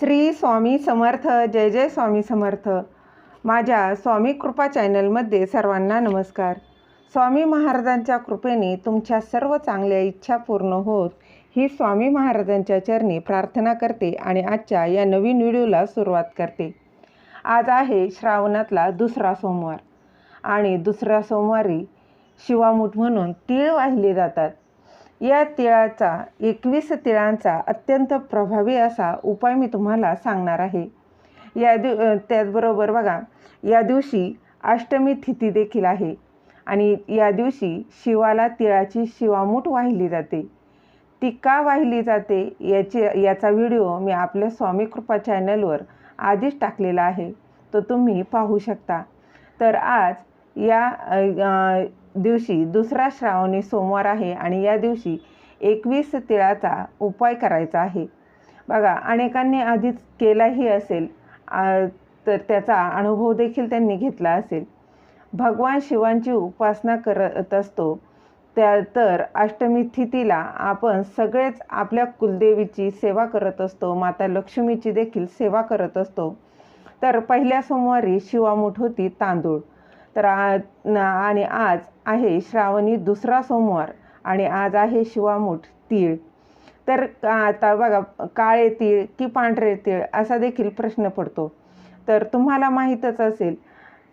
श्री स्वामी समर्थ जय जय स्वामी समर्थ. माझ्या स्वामी कृपा चॅनलमध्ये सर्वांना नमस्कार. स्वामी महाराजांच्या कृपेने तुमच्या सर्व चांगल्या इच्छा पूर्ण होत ही स्वामी महाराजांच्या चरणी प्रार्थना करते आणि आजच्या या नवीन व्हिडिओला सुरुवात करते. आज आहे श्रावणातला दुसरा सोमवार आणि दुसऱ्या सोमवारी शिवामूठ म्हणून तीळ वाहिले जातात. या तिळाचा एकवीस तिळांचा अत्यंत प्रभावी असा उपाय मी तुम्हाला सांगणार आहे. या दिव त्याचबरोबर बघा या दिवशी अष्टमी तिथी देखील आहे आणि या दिवशी शिवाला तिळाची शिवामूठ वाहिली जाते. ती का वाहिली जाते याची याचा व्हिडिओ मी आपल्या स्वामी कृपा चॅनलवर आधीच टाकलेला आहे. तो तुम्ही पाहू शकता. तर आज या दिवशी दुसरा श्रावणी सोमवार आहे आणि या दिवशी एकवीस तिळाचा उपाय करायचा आहे. बघा अनेकांनी आधीच केलाही असेल तर त्याचा अनुभव देखील त्यांनी घेतला असेल. भगवान शिवांची उपासना करत असतो त्या तर अष्टमी तिथीला आपण सगळेच आपल्या कुलदेवीची सेवा करत असतो माता लक्ष्मीची देखील सेवा करत असतो. तर पहिल्या सोमवारी शिवामूठ होती तांदूळ. तर आज आणि आज आहे श्रावणी दुसरा सोमवार आणि आज आहे शिवामूठ तीळ. तर आता बघा काळे तीळ की पांढरे तीळ असा देखील प्रश्न पडतो. तर तुम्हाला माहीतच असेल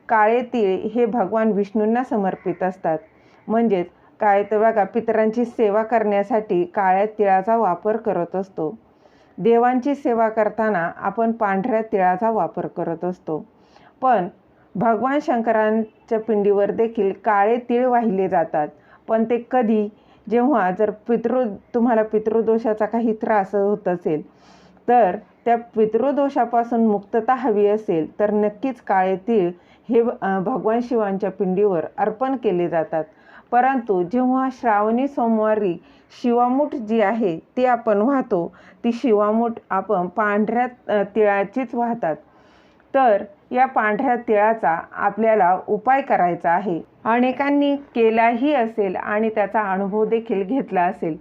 काळे तीळ हे भगवान विष्णूंना समर्पित असतात. म्हणजेच काय तर बघा पितरांची सेवा करण्यासाठी काळ्या तिळाचा वापर करत असतो. देवांची सेवा करताना आपण पांढऱ्या तिळाचा वापर करत असतो. पण भगवान शंकरांच्या पिंडीवर देखील काळे तीळ वाहिले जातात. पण ते कधी जेव्हा जर पितृ तुम्हाला पितृदोषाचा काही त्रास होत असेल तर त्या पितृदोषापासून मुक्तता हवी असेल तर नक्कीच काळे तीळ हे भगवान शिवांच्या पिंडीवर अर्पण केले जातात. परंतु जेव्हा श्रावणी सोमवारी शिवामूठ जी आहे ती आपण वाहतो ती शिवामूठ आपण पांढऱ्या तिळाचीच वाहतात. तर या पांढऱ्या तिळाचा आपल्याला उपाय करायचा आहे. अनेकांनी केलाही असेल आणि त्याचा अनुभव देखील घेतला असेल.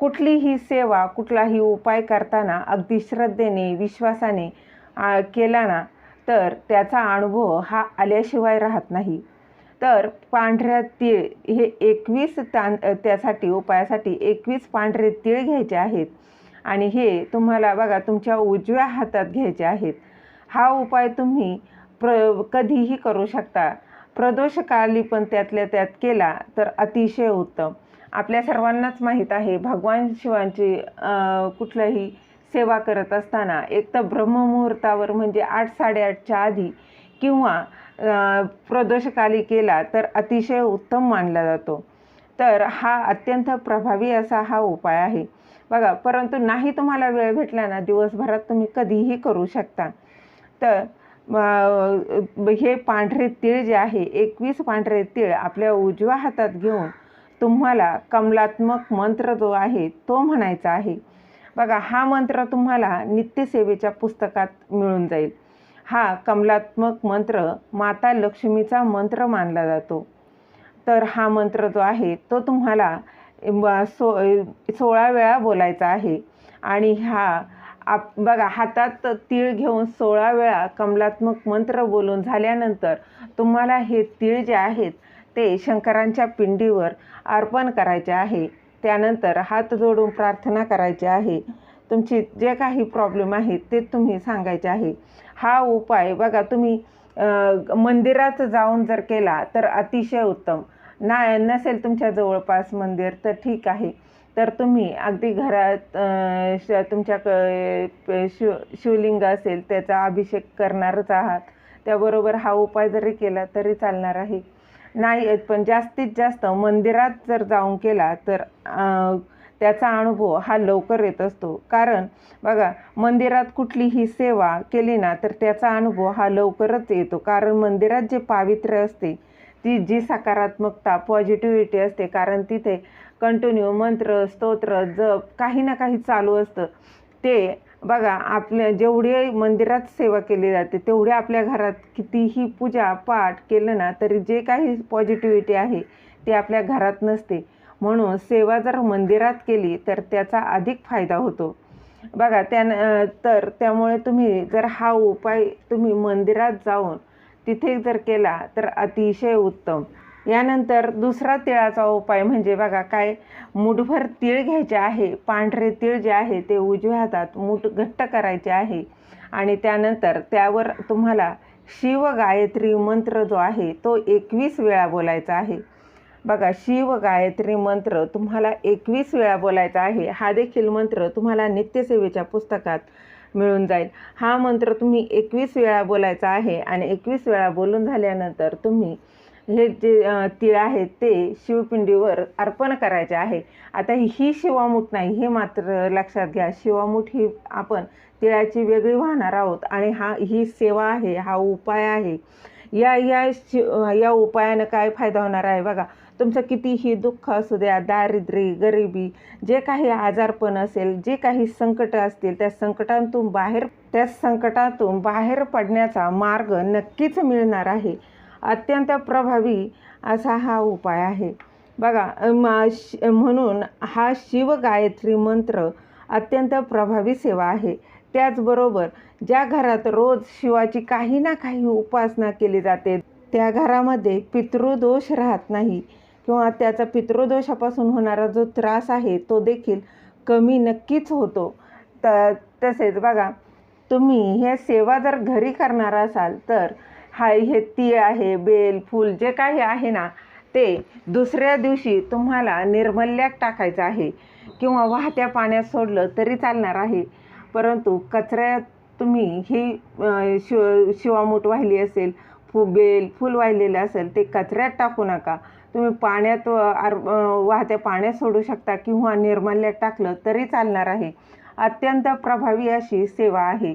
कुठलीही सेवा कुठलाही उपाय करताना अगदी श्रद्धेने विश्वासाने आ, केला ना तर त्याचा अनुभव हा आल्याशिवाय राहत नाही. तर पांढऱ्या तीळ हे एकवीस तां त्यासाठी उपायासाठी एकवीस पांढरे तीळ घ्यायचे आहेत. आणि हे तुम्हाला बघा तुमच्या उजव्या हातात घ्यायचे आहेत. हा उपाय तुम्ही प्र कधीही करू शकता. प्रदोषकाली पण त्यातल्या त्यात केला तर अतिशय उत्तम. आपल्या सर्वांनाच माहीत आहे भगवान शिवांची कुठलंही सेवा करत असताना एक तर ब्रह्ममुहूर्तावर म्हणजे आठ साडेआठच्या आधी किंवा प्रदोषकाली केला तर अतिशय उत्तम मानला जातो. तर हा अत्यंत प्रभावी असा हा उपाय आहे. बघा परंतु नाही तुम्हाला वेळ भेटला ना दिवसभरात तुम्ही कधीही करू शकता. तर हे पांढरे तीळ जे आहे एकवीस पांढरे तीळ आपल्या उजव्या हातात घेऊन तुम्हाला कमलात्मक मंत्र जो आहे तो म्हणायचा आहे. बघा हा मंत्र तुम्हाला नित्यसेवेच्या पुस्तकात मिळून जाईल. हा कमलात्मक मंत्र माता लक्ष्मीचा मंत्र मानला जातो. तर हा मंत्र जो आहे तो तुम्हाला सो सोळा वेळा बोलायचा आहे. आणि हा आप बघा हातात तीळ घेऊन सोळा वेळा कमलात्मक मंत्र बोलून झाल्यानंतर तुम्हाला हे तीळ जे आहेत ते शंकरांच्या पिंडीवर अर्पण करायचे आहे. त्यानंतर हात जोडून प्रार्थना करायची आहे. तुमची जे काही प्रॉब्लेम आहेत ते तुम्ही सांगायचे आहे. हा उपाय बघा तुम्ही मंदिरात जाऊन जर केला तर अतिशय उत्तम. ना नसेल तुमच्या जवळपास मंदिर तर ठीक आहे. तर तुम्ही अगदी घरात श तुमच्या क शिव शिवलिंग असेल त्याचा अभिषेक करणारच आहात. त्याबरोबर हा उपाय जरी केला तरी चालणार आहे. नाही पण जास्तीत जास्त मंदिरात जर जाऊन केला तर त्याचा अनुभव हा लवकर येत असतो. कारण बघा मंदिरात कुठलीही सेवा केली ना तर त्याचा अनुभव हा लवकरच येतो. कारण मंदिरात जे पावित्र्य असते ती जी सकारात्मकता पॉझिटिव्हिटी असते कारण तिथे कंटिन्यू मंत्र स्तोत्र जप काही ना काही चालू असतं. ते बघा आपल्या जेवढे मंदिरात सेवा केली जाते तेवढे आपल्या घरात कितीही पूजा पाठ केलं ना तरी जे काही पॉझिटिव्हिटी आहे ते आपल्या घरात नसते. म्हणून सेवा जर मंदिरात केली तर त्याचा अधिक फायदा होतो. बघा त्या तर त्यामुळे तुम्ही जर हा उपाय तुम्ही मंदिरात जाऊन तिथे जर केला तर अतिशय उत्तम. यानंतर दुसरा तिळाचा उपाय म्हणजे बघा काय मुठभर तीळ घ्यायचे आहे पांढरे तीळ जे आहे ते उजव्या हातात मूठ घट्ट करायचे आहे आणि त्यानंतर त्यावर तुम्हाला शिव गायत्री मंत्र जो आहे तो एकवीस वेळा बोलायचा आहे. बघा शिव गायत्री मंत्र तुम्हाला एकवीस वेळा बोलायचा आहे. हा देखील मंत्र तुम्हाला नित्यसेवेच्या पुस्तकात मिळून जाईल. हा मंत्र तुम्ही एकवीस वेळा बोलायचा आहे आणि एकवीस वेळा बोलून झाल्यानंतर तुम्ही हे जे तिळ तीळ आहेत ते शिवपिंडीवर अर्पण करायचे आहे. आता ही शिवामूठ नाही हे मात्र लक्षात घ्या. शिवामूठ ही आपण तिळाची वेगळी वाहणार आहोत आणि हा ही सेवा आहे हा उपाय आहे. या या शि या उपायानं काय फायदा होणार आहे बघा. तुमचं कितीही दुःख असू द्या दारिद्र्य गरिबी जे काही आजारपण असेल जे काही संकट असतील त्या संकटांतून बाहेर त्या संकटातून बाहेर पडण्याचा मार्ग नक्कीच मिळणार आहे. अत्यंत प्रभावी असा हा उपाय आहे. बघा श- म्हणून हा शिव गायत्री मंत्र अत्यंत प्रभावी सेवा आहे. त्याचबरोबर ज्या घरात रोज शिवाची काही ना काही उपासना केली जाते त्या घरामध्ये पितृदोष राहत नाही किंवा त्याचा पितृदोषापासून होणारा जो त्रास आहे तो देखील कमी नक्कीच होतो. त तसेच बघा तुम्ही ह्या सेवा जर घरी करणार असाल तर हा हे तीळ आहे बेल फूल जे काही आहे ना ते दुसऱ्या दिवशी तुम्हाला निर्मल्यात टाकायचं आहे. किंवा वाहत्या पाण्यात सोडलं तरी चालणार आहे. परंतु कचऱ्यात तुम्ही ही शिव शिवामूठ वाहिली असेल फु बेल फूल वाहिलेलं असेल ते कचऱ्यात टाकू नका. तुम्ही पाण्यात आर वाहत्या पाण्यात सोडू शकता किंवा निर्मल्यात टाकलं तरी चालणार आहे. अत्यंत प्रभावी अशी सेवा आहे.